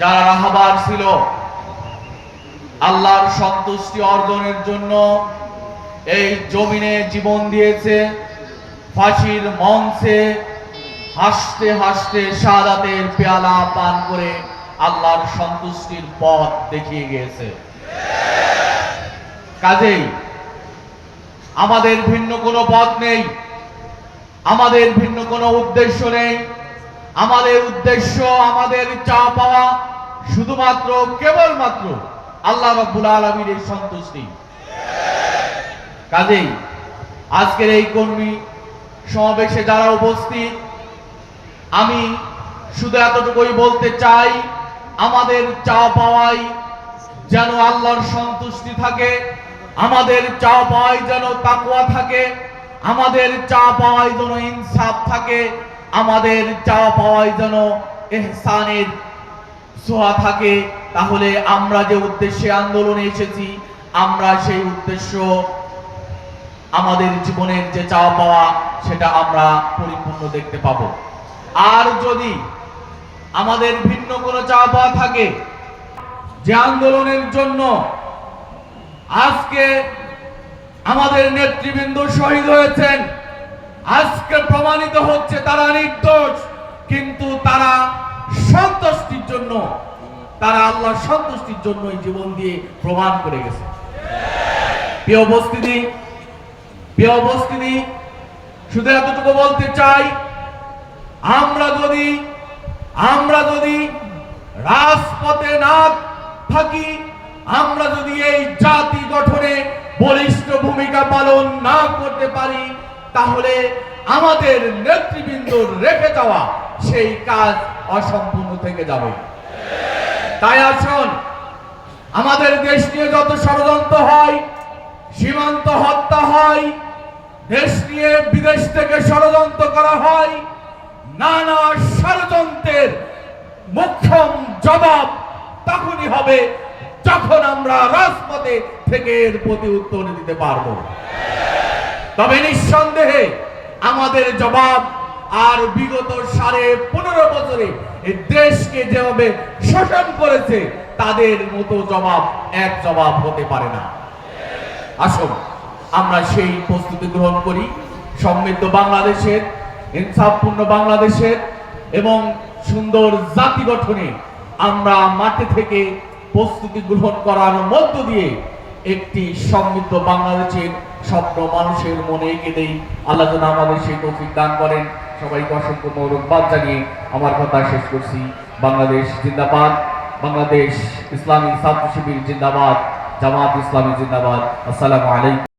যারা রাহাবার ছিল, আল্লাহর সন্তুষ্টি অর্জনের জন্য এই জমিনে জীবন দিয়েছে, ফাঁসির মঞ্চে হাসতে হাসতে সাদাতের পেয়ালা পান করে আল্লাহর সন্তুষ্টির পথ দেখিয়ে গিয়েছে। কাজেই আমাদের ভিন্ন কোনো পথ নেই, আমাদের ভিন্ন কোনো উদ্দেশ্য নেই আমাদের উদ্দেশ্য, আমাদের চা পাওয়া শুধুমাত্র, কেবলমাত্র আল্লাহ রাব্বুল আলামিনের সন্তুষ্টি। কাজেই আজকের এই কর্মী সমাবেশে যারা উপস্থিত, আমি শুধু এতটুকুই বলতে চাই, আমাদের চা পাওয়াই যেন আল্লাহর সন্তুষ্টি থাকে, আমাদের চা পাওয়াই যেন তাকুয়া থাকে, আমাদের চা পাওয়াই যেন ইনসাফ থাকে আমাদের চা পাওয়াই যেন এহসানের সোহা থাকে, তাহলে আমরা যে উদ্দেশ্যে আন্দোলনে এসেছি, আমরা সেই উদ্দেশ্য আমাদের জীবনের যে চাওয়া পাওয়া, সেটা আমরা পরিপূর্ণ দেখতে পাবো। আর যদি আমাদের ভিন্ন কোনো চাওয়া পাওয়া থাকে, যে আন্দোলনের জন্য আজকে আমাদের নেতৃবৃন্দ শহীদ হয়েছেন আজকে প্রমাণিত হচ্ছে তারা নির্দোষ, কিন্তু তারা সন্তুষ্টির জন্য, তারা আল্লাহর সন্তুষ্টির জন্যই জীবন দিয়ে প্রমাণ করে গেছে। প্রিয় উপস্থিতি প্রিয় উপস্থিতি, শুধু এতটুকু বলতে চাই, আমরা যদি আমরা যদি রাজপথে না থাকি, আমরা যদি এই জাতি গঠনে বলিষ্ঠ ভূমিকা পালন না করতে পারি তাহলে আমাদের নেতৃবৃন্দ রেখে যাওয়া সেই কাজ অসম্পূর্ণ থেকে যাবে। তাই আসুন, আমাদের দেশ নিয়ে যত ষড়যন্ত্র হয়, সীমান্ত হত্যা হয়, দেশ নিয়ে বিদেশ থেকে ষড়যন্ত্র করা হয়, নানা ষড়যন্ত্রের মুখ্যম জবাব তখনই হবে যখন আমরা রাজপথে থেকে এর প্রতি উত্তর দিতে পারব। তবে নিঃসন্দেহে আমাদের জবাব আর বিগত সাড়ে পনেরো বছরে দেশকে যেভাবে শোষণ করেছে, তাদের মতো জবাব, এক জবাব হতে পারে না। আসুন, আমরা সেই প্রস্তুতি গ্রহণ করি। সমৃদ্ধ বাংলাদেশের, ইনসাফপূর্ণ বাংলাদেশের এবং সুন্দর জাতি গঠনে আমরা মাঠে থেকে প্রস্তুতি গ্রহণ করার মধ্য দিয়ে একটি সমৃদ্ধ বাংলাদেশের স্বপ্ন মানুষের মনে এঁকে দেই। আল্লাহ যেন আমাদের সেই তৌফিক দান করেন। সবাইকে অসংখ্য মৌরকবাদ জানিয়ে আমার কথা শেষ করছি। বাংলাদেশ জিন্দাবাদ। বাংলাদেশ ইসলামী ছাত্র শিবির জিন্দাবাদ। জামাত ইসলামী জিন্দাবাদ। আসসালামু আলাইকুম।